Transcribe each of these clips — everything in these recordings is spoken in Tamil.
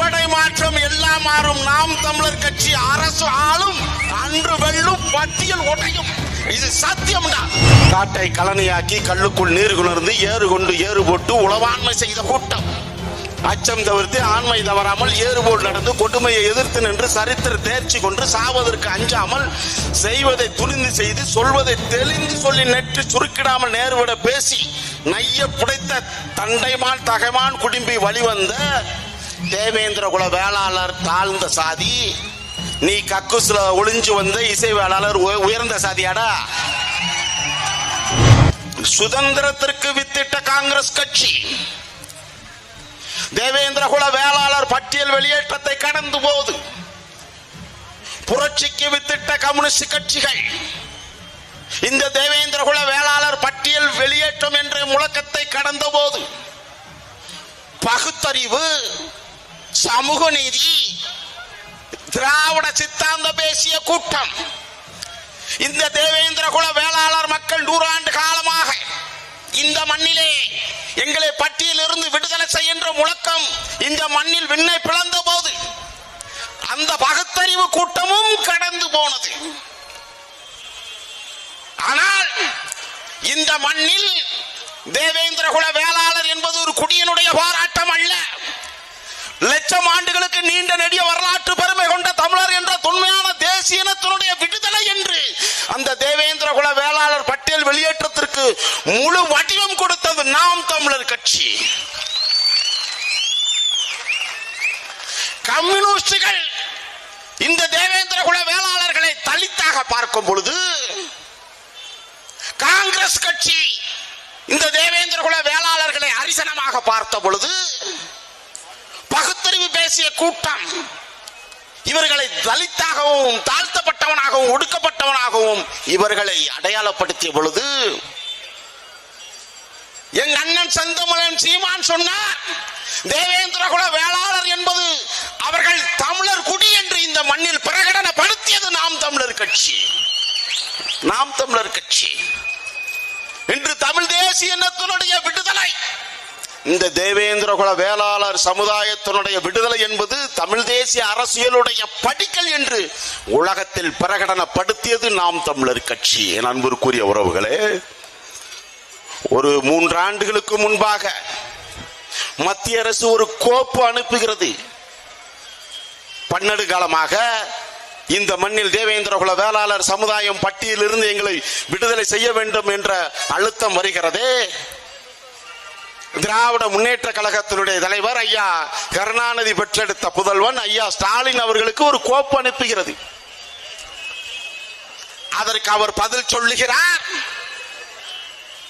அடிப்படை மாற்றம் எல்லாம் மாறும். நாம் தமிழர் கட்சி அரசு ஆளும் அன்று வெள்ளும் பட்டியல் உடையும். இது சத்தியம்டா. காட்டை கலனையாக்கி கல்லுக்குள் நீர் குணர்ந்து ஏறு கொண்டு ஏறு போட்டு உளவாண்மை செய்த கூட்டம். அச்சம் தவிர்த்து ஆண்மை தவறாமல் ஏறுபோல் நடந்து கொடுமையை எதிர்த்து நின்று சரித்திர தேர்ச்சி கொண்டு சாவதற்கு அஞ்சாமல் செய்வதை துணிந்து செய்து சொல்வதை தெளிந்து சொல்லி நெற்றி சுருக்கிடாமல் நேர்விட பேசி நைய புடைத்த தண்டைமான் தகைமான் குடும்பி வழிவந்த தேவேந்திர குல வேளாளர் தாழ்ந்த சாதி நீ கக்குஸ்ல ஒளிஞ்சு வந்த இசை வேளாளர் உயர்ந்த சாதியாடா? சுதந்திரத்திற்கு வித்திட்ட காங்கிரஸ் கட்சி. தேவேந்திர குல வேளாளர் பட்டியல் வெளியேற்றத்தை கடந்து போது புரட்சிக்கு வித்திட்ட கம்யூனிஸ்ட் கட்சிகள். இந்த தேவேந்திர குல வேளாளர் பட்டியல் வெளியேற்றம் என்ற முழக்கத்தை கடந்த போது பகுத்தறிவு சமூக நீதி. திராவிட சித்தாந்த பேசிய கூட்டம். இந்த தேவேந்திர குல வேளாளர் மக்கள் நூறாண்டு காலமாக இந்த மண்ணிலே எங்களை பட்டியலிருந்து விடுதலை செய்கின்ற முழக்கம் இந்த மண்ணில் விண்ணை பிளந்த போது அந்த பகுத்தறிவு கூட்டமும் கடந்து போனது. ஆனால் இந்த மண்ணில் தேவேந்திர குல வேளாளர் என்பது ஒரு குடியனுடைய போராட்டம். ஆண்டுகளுக்கு நீண்ட நெடிய வரலாற்று பெருமை கொண்ட தமிழர் என்ற தொன்மையான தேசிய இனத்தினுடைய விடுதலை என்று அந்த தேவேந்திர குல வேளாளர் பட்டியல் வெளியேற்றத்திற்கு முழு வடிவம் கொடுத்தது நாம் தமிழர் கட்சி. கம்யூனிஸ்டுகள் இந்த தேவேந்திர குல வேளாளர்களை தலித்தாக பார்க்கும் பொழுது காங்கிரஸ் கட்சி இந்த தேவேந்திர குல வேளாளர்களை அரிசனமாக பார்த்த பொழுது பகுத்தறிவு பேசிய கூட்டம். இவர்களை தலித்தாகவும் தாழ்த்தப்பட்டவனாகவும் ஒடுக்கப்பட்டவனாகவும் இவர்களை அடையாளப்படுத்திய பொழுது எங்க அண்ணன் செந்தமிழன் சீமான் சொன்னார் தேவேந்திர குல வேளாளர் என்பது அவர்கள் தமிழர் குடி என்று இந்த மண்ணில் பிரகடனப்படுத்தியது நாம் தமிழர் கட்சி. நாம் தமிழர் கட்சி. இன்று தமிழ் தேசிய இனத்தினுடைய விடுதலை இந்த தேவேந்திர குல வேளாளர் சமுதாயத்தினுடைய விடுதலை என்பது தமிழ் தேசிய அரசியலுடைய படிக்கல் என்று உலகத்தில் பிரகடனப்படுத்தியது நாம் தமிழர் கட்சி. என் அன்பிற்குரிய உறவுகளே ஒரு மூன்றாண்டுகளுக்கு முன்பாக மத்திய அரசு ஒரு கோப்பு அனுப்புகிறது. பன்னெடு காலமாக இந்த மண்ணில் தேவேந்திர குல வேளாளர் சமுதாயம் பட்டியலிருந்து எங்களை விடுதலை செய்ய வேண்டும் என்ற அழுத்தம் வருகிறதே. திராவிட முன்னேற்ற கழகத்தினுடைய தலைவர் ஐயா கருணாநிதி பெற்றெடுத்த புதல்வன் ஐயா ஸ்டாலின் அவர்களுக்கு ஒரு கோப்பு அனுப்புகிறது. அதற்கு அவர் பதில் சொல்லுகிறார்.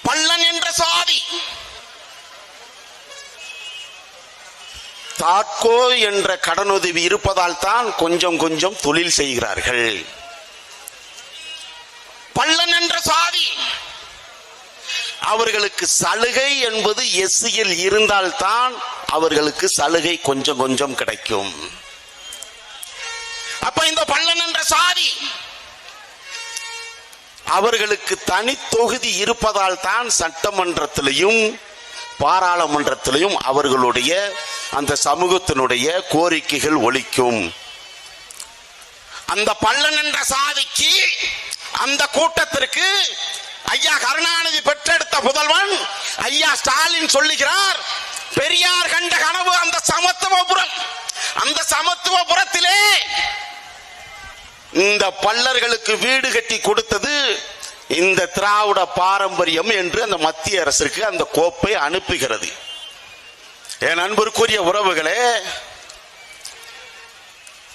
பள்ளன் என்ற சாதி. தாட்கோ என்ற கடனுதவி இருப்பதால் தான் கொஞ்சம் கொஞ்சம் தொழில் செய்கிறார்கள். பள்ளன் என்ற சாதி. அவர்களுக்கு சலுகை என்பது எஸ்சியில் இருந்தால்தான் அவர்களுக்கு சலுகை கொஞ்சம் கொஞ்சம் கிடைக்கும். அப்ப இந்த பள்ளன் என்ற சாதி அவர்களுக்கு தனி தொகுதி இருப்பதால் தான் சட்டமன்றத்திலையும் பாராளுமன்றத்திலையும் அவர்களுடைய அந்த சமூகத்தினுடைய கோரிக்கைகள் ஒழிக்கும் அந்த பள்ளன் என்ற சாதிக்கு அந்த கூட்டத்திற்கு ஐயா கருணாநிதி பெற்றெடுத்த புதல்வன் ஐயா ஸ்டாலின் சொல்லுகிறார் பெரியார் கண்ட கனவு அந்த சமத்துவபுரம் அந்த சமத்துவபுரத்திலே இந்த பல்லர்களுக்கு வீடு கட்டி கொடுத்தது இந்த திராவிட பாரம்பரியம் என்று அந்த மத்திய அரசிற்கு அந்த கோப்பை அனுப்புகிறது. என் அன்பிற்குரிய உறவுகளே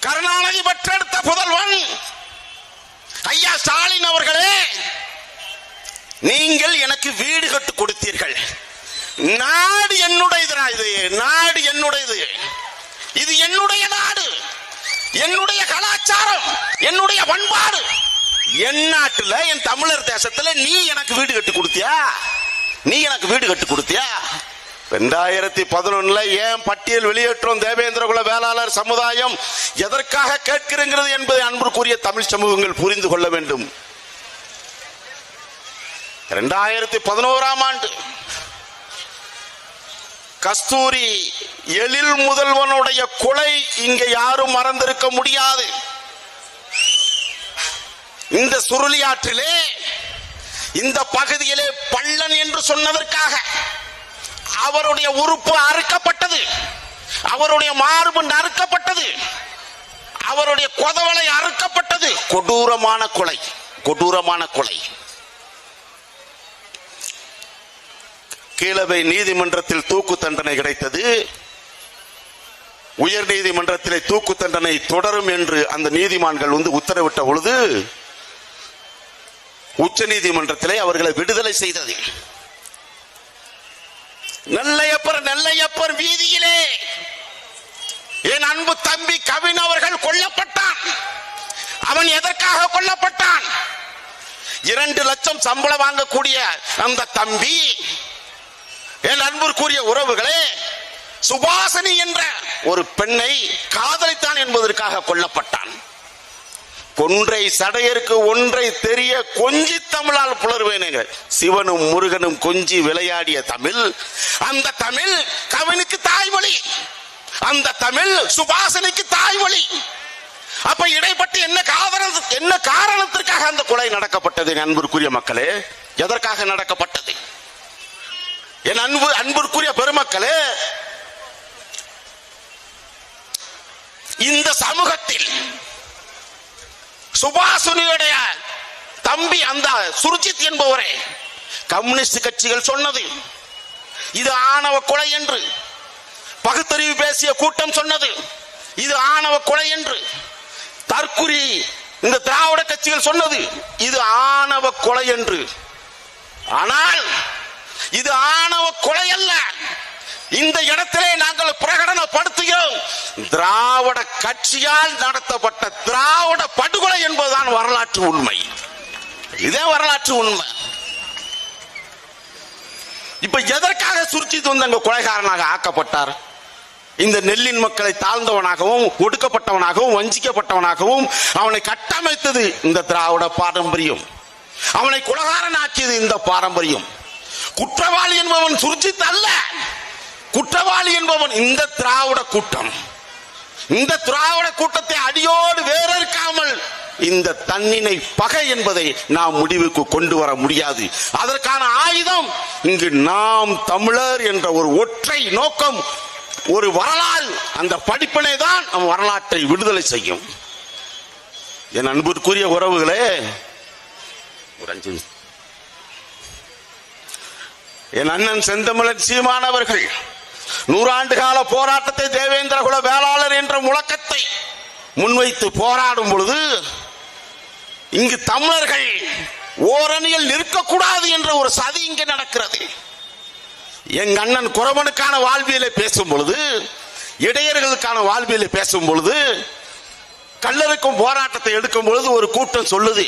கருணாநிதி பெற்றெடுத்த புதல்வன் ஐயா ஸ்டாலின் அவர்களே நீங்கள் எனக்கு வீடு கட்டு கொடுத்தீர்கள். நாடு என்னுடையதுடா இது? நாடு என்னுடையது? இது என்னுடைய நாடு. என்னுடைய கலாச்சாரம். என்னுடைய பண்பாடு. என் நாட்டுல என் தமிழர் தேசத்துல நீ எனக்கு வீடு கட்டி கொடுத்தியா? நீ எனக்கு வீடு கட்டி கொடுத்தியா? ரெண்டாயிரத்தி பதினொன்னுல ஏன் பட்டியல் வெளியேற்றம் தேவேந்திர குல வேளாளர் சமுதாயம்? எதற்காக கேட்கிறங்கிறது என்பதை அன்புக்குரிய தமிழ் சமூகங்கள் புரிந்து கொள்ள வேண்டும். ரெண்டாயிரத்தி பதினோராம் ஆண்டு. கஸ்தூரி எழில் முதல்வனுடைய கொலை இங்க யாரும் மறந்திருக்க முடியாது. இந்த சுருளியாற்றிலே இந்த பகுதியிலே பள்ளன் என்று சொன்னதற்காக அவருடைய உறுப்பு அறுக்கப்பட்டது. அவருடைய மார்பு நறுக்கப்பட்டது. அவருடைய கொதவலை அறுக்கப்பட்டது. கொடூரமான கொலை கொடூரமான கொலை. கீழவை நீதிமன்றத்தில் தூக்கு தண்டனை கிடைத்தது. உயர் நீதிமன்றத்திலே தூக்கு தண்டனை தொடரும் என்று அந்த நீதிமான்கள் வந்து உத்தரவிட்ட பொழுது உச்ச நீதிமன்றத்திலே அவர்களை விடுதலை செய்தது. நெல்லையப்பர் நெல்லையப்பர் வீதியிலே என் அன்பு தம்பி கவின் அவர்கள் கொல்லப்பட்டான். அவன் எதற்காக கொல்லப்பட்டான்? இரண்டு லட்சம் சம்பளம் வாங்கக்கூடிய அந்த தம்பி என் அன்பிற்குரிய உறவுகளே சுபாசனி என்ற ஒரு பெண்ணை காதலித்தான் என்பதற்காக கொல்லப்பட்டான். கொன்றை சடையருக்கு ஒன்றை தெரிய கொஞ்சி தமிழால் புலர்வேனுங்க. சிவனும் முருகனும் கொஞ்சி விளையாடிய தமிழ் அந்த தமிழ் கவினுக்கு தாய்மொழி. அந்த தமிழ் சுபாசனைக்கு தாய்மொழி. அப்ப இடைப்பட்டு என்ன காரணம் என்ன காரணத்திற்காக அந்த கொலை நடக்கப்பட்டது அன்பிற்குரிய மக்களே? எதற்காக நடக்கப்பட்டது? என் அன்பு அன்பிற்குரிய பெருமக்களே இந்த சமூகத்தில் சுபாசுனியுடைய தம்பி அந்த சுர்ஜித் என்பவரே கம்யூனிஸ்ட் கட்சிகள் சொன்னது இது ஆணவ கொலை என்று பகுத்தறிவு பேசிய கூட்டம் சொன்னது இது ஆணவ கொலை என்று தற்குறி இந்த திராவிட கட்சிகள் சொன்னது இது ஆணவ கொலை என்று. ஆனால் இது ஆணவ கொலை அல்ல இந்த இடத்திலே நாங்கள் பிரகடனப்படுத்துகிறோம். திராவிட கட்சியால் நடத்தப்பட்ட திராவிட படுகொலை என்பதுதான் வரலாற்று உண்மை. இதே வரலாற்று உண்மை. இப்ப எதற்காக சுருச்சித்து வந்து அங்க கொலைகாரனாக ஆக்கப்பட்டார்? இந்த நெல்லின் மக்களை தாழ்ந்தவனாகவும் ஒடுக்கப்பட்டவனாகவும் வஞ்சிக்கப்பட்டவனாகவும் அவனை கட்டமைத்தது இந்த திராவிட பாரம்பரியம். அவனை குலகாரன் ஆக்கியது இந்த பாரம்பரியம். குற்றவாளி என்பவன் சுருச்சித் அல்ல. குற்றவாளி என்பவன் இந்த திராவிட கூட்டம். இந்த திராவிட கூட்டத்தை அடியோடு வேறறுக்காமல் இந்த தன்னினை பகை என்பதை நாம் முடிவுக்கு கொண்டு வர முடியாது. அதற்கான ஆயுதம் இங்கு நாம் தமிழர் என்ற ஒரு ஒற்றை நோக்கம் ஒரு வரலாறு. அந்த படிப்பினை தான் நம் வரலாற்றை விடுதலை செய்யும். என் அன்பிற்குரிய உறவுகளே ஒரு அஞ்சு நிமிஷம். என் அண்ணன் செந்தமிழன் சீமானவர்கள் நூறாண்டு கால போராட்டத்தை தேவேந்திர குல வேளாளர் என்ற முழக்கத்தை முன்வைத்து போராடும் பொழுது இங்கு தமிழர்கள் ஓரணியில் நிற்கக்கூடாது என்ற ஒரு சதி இங்கு நடக்கிறது. எங்க அண்ணன் குரவனுக்கான வாழ்வியலை பேசும் பொழுது இடையர்களுக்கான வாழ்வியலை பேசும் பொழுது கல்லறுக்கும் போராட்டத்தை எடுக்கும் பொழுது ஒரு கூட்டம் சொல்லுது.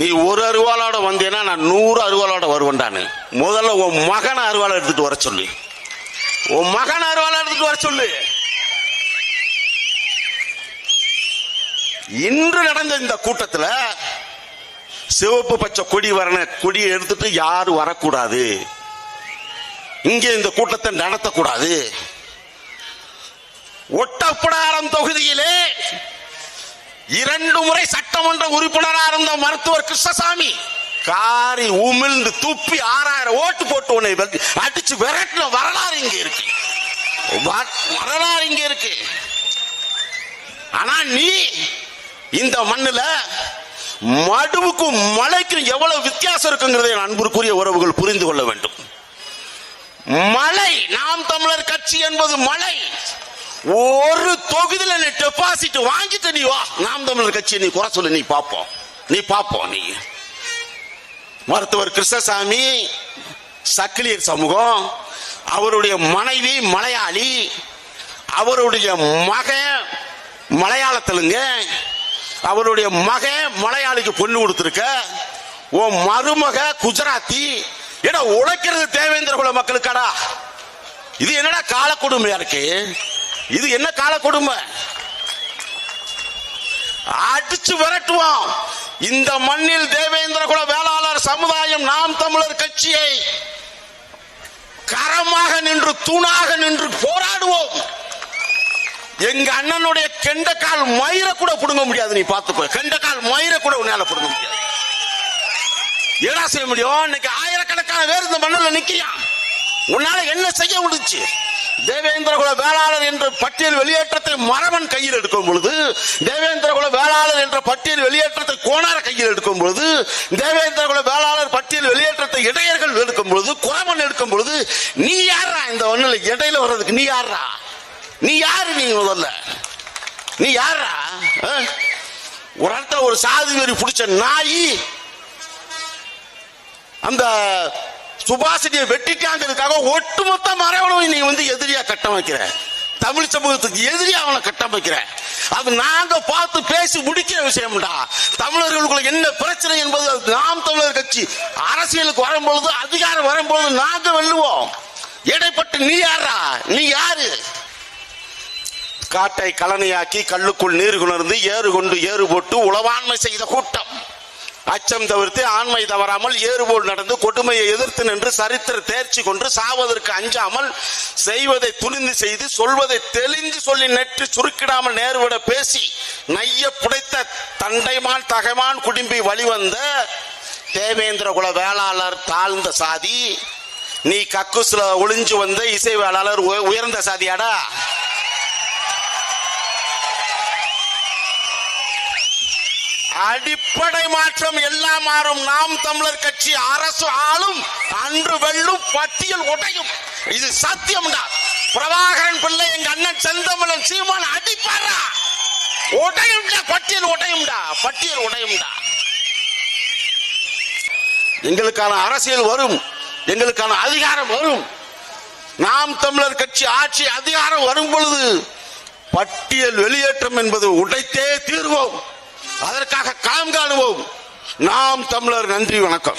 நீ ஒரு அருவாளோட வந்தேன்னா நான் நூறு அருவாளோட வருவேன்டானு முதல்ல உன் மகனை அருவாளை எடுத்துட்டு வர சொல்லு. உன் மகனை அருவாளை எடுத்துட்டு வர சொல்லு. இன்று நடந்த இந்த கூட்டத்தில் சிவப்பு பச்சை கொடி வரண கொடியை எடுத்துட்டு யாரும் வரக்கூடாது? இங்கே இந்த கூட்டத்தை நடத்தக்கூடாது. ஒட்டப்படாரம் தொகுதியிலே இரண்டு முறை சட்டமன்ற உறுப்பினராக இருந்த மருத்துவர் கிருஷ்ணசாமி காரி உமிழ்ந்து துப்பி ஆறாயிரம் ஓட்டு போட்டு உன்னை அடிச்சு விரட்டின வரலாறு இங்க இருக்கு. வ- வரலாறு இங்க இருக்கு. ஆனா நீ இந்த மண்ணுல மடுவுக்கும் மலைக்கும் எவ்வளவு வித்தியாசம் இருக்குங்கிறதை என் அன்பிற்குரிய உறவுகள் புரிந்து கொள்ள வேண்டும். மலை நாம் தமிழர் கட்சி என்பது மலை. ஒரு தொகுதியில நீ டெபாசிட் வாங்கிட்டு நீ வா. நாம் தமிழர் கட்சி நீ குறை சொல்லு நீ பாப்போம் நீ பாப்போம் நீ. மருத்துவர் கிருஷ்ணசாமி சக்கிலியர் சமூகம் அவருடைய மனைவி மலையாளி அவருடைய மகன் மலையாள அவருடைய மகன் மலையாளிக்கு பொண்ணு கொடுத்துருக்க உன் மருமக குஜராத்தி ஏடா உழைக்கிறது தேவேந்திர குல மக்களுக்காடா? இது என்னடா கால கொடுமையா இருக்கு? இது என்ன கால கொடுமை? அடிச்சு விரட்டுவோம். இந்த மண்ணில் தேவேந்திர குல வேளாளர் சமுதாயம் நாம் தமிழர் கட்சியை கரமாக நின்று தூணாக நின்று போராடுவோம். எங்க அண்ணனுடைய கெண்டக்கால் மயிர கூட புடுங்க முடியாது நீ பார்த்துக்கோ. கெண்டக்கால் மயிர கூட உன்னால புடுங்க முடியாது. என்ன செய்ய முடியும்? இன்னைக்கு ஆயிரக்கணக்கான பேர் இந்த மண்ணில் நிக்கியா? உன்னால என்ன செய்ய முடிச்சு தேவேந்திர குல வேளாளர் என்ற பட்டியல் வெளியேற்றத்தை மரவன் கையில் எடுக்கும் பொழுது தேவேந்திர குல வேளாளர் என்ற பட்டியல் வெளியேற்றத்தை கோணார கையில் எடுக்கும் பொழுது தேவேந்திர குல வேளாளர் பட்டியல் வெளியேற்றத்தை இடையர்கள் எடுக்கும் பொழுது குரமன் எடுக்கும் பொழுது நீ யாரா இந்த ஒண்ணுல இடையில வர்றதுக்கு நீ யாரா நீ யாரு நீ முதல்ல? நீ யாரா ஆ? ஒரு இடத்துல ஒரு சாதி வெறி பிடிச்ச நாய் அந்த சுபாசினியை வெட்டிட்டாங்கிறதுக்காக ஒட்டுமொத்த மரவணும் நீ வந்து எதிரியா கட்டமைக்கிற தமிழ் சமூகத்துக்கு எதிரியா அவனை கட்டமைக்கிற அது நாங்க பார்த்து பேசி முடிக்கிற விஷயம்டா. தமிழர்களுக்குள்ள என்ன பிரச்சனை என்பது அது நாம் தமிழர் கட்சி அரசியலுக்கு வரும்பொழுது அதிகாரம் வரும்பொழுது நாங்க வெல்லுவோம். இடைப்பட்டு நீ யாரா நீ யாரு? காட்டை கலனையாக்கி கல்லுக்குள் நீர் குணர்ந்து ஏறு கொண்டு ஏறு போட்டு உளவாண்மை செய்த கூட்டம். அச்சம் தவிர்த்து ஆண்மை தவறாமல் ஏறுபோல் நடந்து கொடுமையை எதிர்த்து நின்று சரித்திர தேர்ச்சி கொண்டு சாவதற்கு அஞ்சாமல் செய்வதை துணிந்து செய்து சொல்வதை தெளிந்து சொல்லி நெற்றி சுருக்கிடாமல் நேர்விட பேசி நைய புடைத்த தண்டைமான் தகைமான் குடும்பி வழிவந்த தேவேந்திர குல வேளாளர் தாழ்ந்த சாதி. நீ கக்குஸ்ல ஒளிஞ்சு வந்த இசை வேளாளர் உயர்ந்த சாதியாடா? அடிப்படை மாற்றம் எல்லாம் மாறும். நாம் தமிழர் கட்சி அரசு ஆளும் அன்று வெள்ளும் பட்டியல் உடையும். இது சத்தியம்டா. பிரபாகரன் பிள்ளை எங்க அண்ணன் செந்தமிழன் சீமான் அடிப்பாரா? உடையும்டா பட்டியல் உடையும்டா பட்டியல் உடையும்டா. எங்களுக்கான அரசியல் வரும் எங்களுக்கான அதிகாரம் வரும். நாம் தமிழர் கட்சி ஆட்சி அதிகாரம் வரும் பொழுது பட்டியல் வெளியேற்றம் என்பது உடைத்தே தீர்வோம். அதற்காக காண்காணுவோம். நாம் தமிழர் நன்றி வணக்கம்.